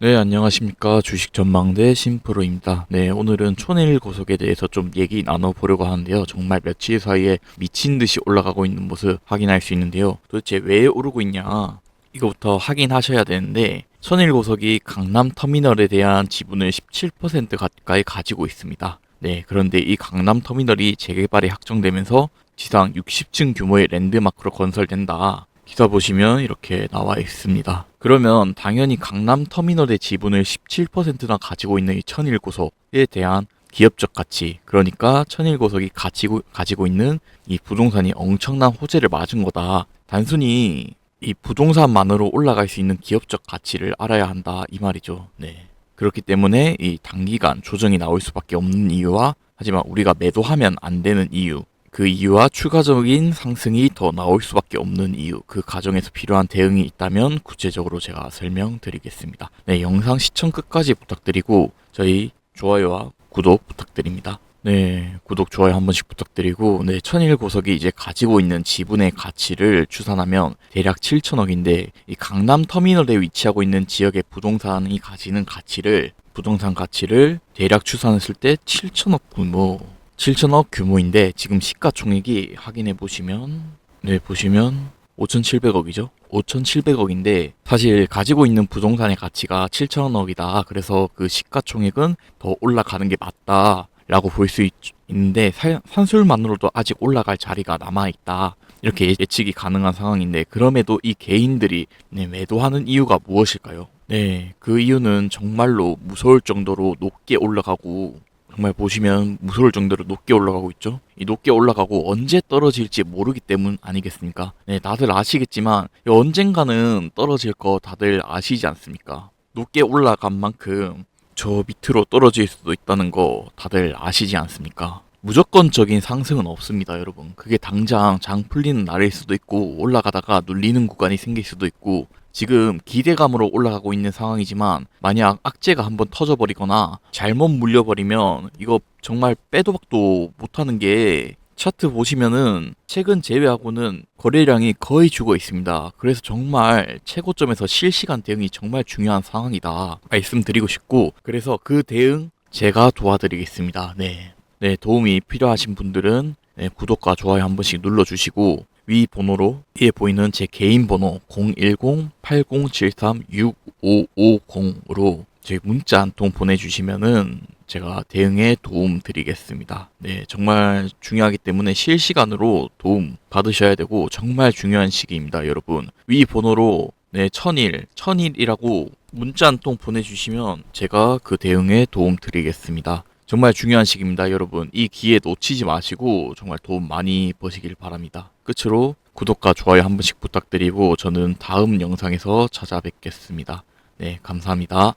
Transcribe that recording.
네, 안녕하십니까. 주식 전망대 심프로입니다. 네, 오늘은 촌일 고속에 대해서 좀 얘기 나눠보려고 하는데요. 정말 며칠 사이에 미친 듯이 올라가고 있는 모습 확인할 수 있는데요. 도대체 왜 오르고 있냐? 이거부터 확인하셔야 되는데, 천일 고속이 강남 터미널에 대한 지분을 17% 가까이 가지고 있습니다. 네, 그런데 이 강남 터미널이 재개발이 확정되면서 지상 60층 규모의 랜드마크로 건설된다. 기사 보시면 이렇게 나와 있습니다. 그러면 당연히 강남 터미널의 지분을 17%나 가지고 있는 이 천일고속에 대한 기업적 가치, 그러니까 천일고속이 가지고, 가지고 있는 이 부동산이 엄청난 호재를 맞은 거다. 단순히 이 부동산만으로 올라갈 수 있는 기업적 가치를 알아야 한다. 이 말이죠. 네. 그렇기 때문에 이 단기간 조정이 나올 수밖에 없는 이유와 하지만 우리가 매도하면 안 되는 이유, 그 이유와 추가적인 상승이 더 나올 수밖에 없는 이유, 그 과정에서 필요한 대응이 있다면 구체적으로 제가 설명드리겠습니다. 네, 영상 시청 끝까지 부탁드리고 저희 좋아요와 구독 부탁드립니다. 네, 구독, 좋아요 한 번씩 부탁드리고, 네, 천일 고석이 이제 가지고 있는 지분의 가치를 추산하면 대략 7천억인데, 이 강남 터미널에 위치하고 있는 지역의 부동산이 가지는 가치를, 부동산 가치를 대략 추산했을 때 7천억 규모, 7천억 규모인데, 지금 시가총액이 확인해 보시면, 네, 보시면 5,700억이죠. 5,700억인데 사실 가지고 있는 부동산의 가치가 7천억이다. 그래서 그 시가총액은 더 올라가는 게 맞다 라고 볼 수 있는데 사- 산술만으로도 아직 올라갈 자리가 남아 있다. 이렇게 예측이 가능한 상황인데 그럼에도 이 개인들이 네, 매도하는 이유가 무엇일까요? 네, 그 이유는 정말로 무서울 정도로 높게 올라가고 정말 보시면 무서울 정도로 높게 올라가고 있죠. 이 높게 올라가고 언제 떨어질지 모르기 때문 아니겠습니까? 네, 다들 아시겠지만 이 언젠가는 떨어질 거 다들 아시지 않습니까? 높게 올라간 만큼 저 밑으로 떨어질 수도 있다는 거 다들 아시지 않습니까? 무조건적인 상승은 없습니다, 여러분. 그게 당장 장 풀리는 날일 수도 있고 올라가다가 눌리는 구간이 생길 수도 있고 지금 기대감으로 올라가고 있는 상황이지만 만약 악재가 한번 터져버리거나 잘못 물려버리면 이거 정말 빼도 박도 못하는 게 차트 보시면은 최근 제외하고는 거래량이 거의 죽어 있습니다. 그래서 정말 최고점에서 실시간 대응이 정말 중요한 상황이다 말씀드리고 싶고 그래서 그 대응 제가 도와드리겠습니다. 네. 네, 도움이 필요하신 분들은 네, 구독과 좋아요 한 번씩 눌러주시고 위 번호로 위에 보이는 제 개인 번호 010-8073-6550으로 제 문자 한 통 보내주시면은 제가 대응에 도움 드리겠습니다. 네, 정말 중요하기 때문에 실시간으로 도움 받으셔야 되고 정말 중요한 시기입니다, 여러분. 위 번호로 네, 천일, 천일이라고 문자 한 통 보내주시면 제가 그 대응에 도움 드리겠습니다. 정말 중요한 시기입니다, 여러분. 이 기회 놓치지 마시고 정말 도움 많이 버시길 바랍니다. 끝으로 구독과 좋아요 한 번씩 부탁드리고 저는 다음 영상에서 찾아뵙겠습니다. 네, 감사합니다.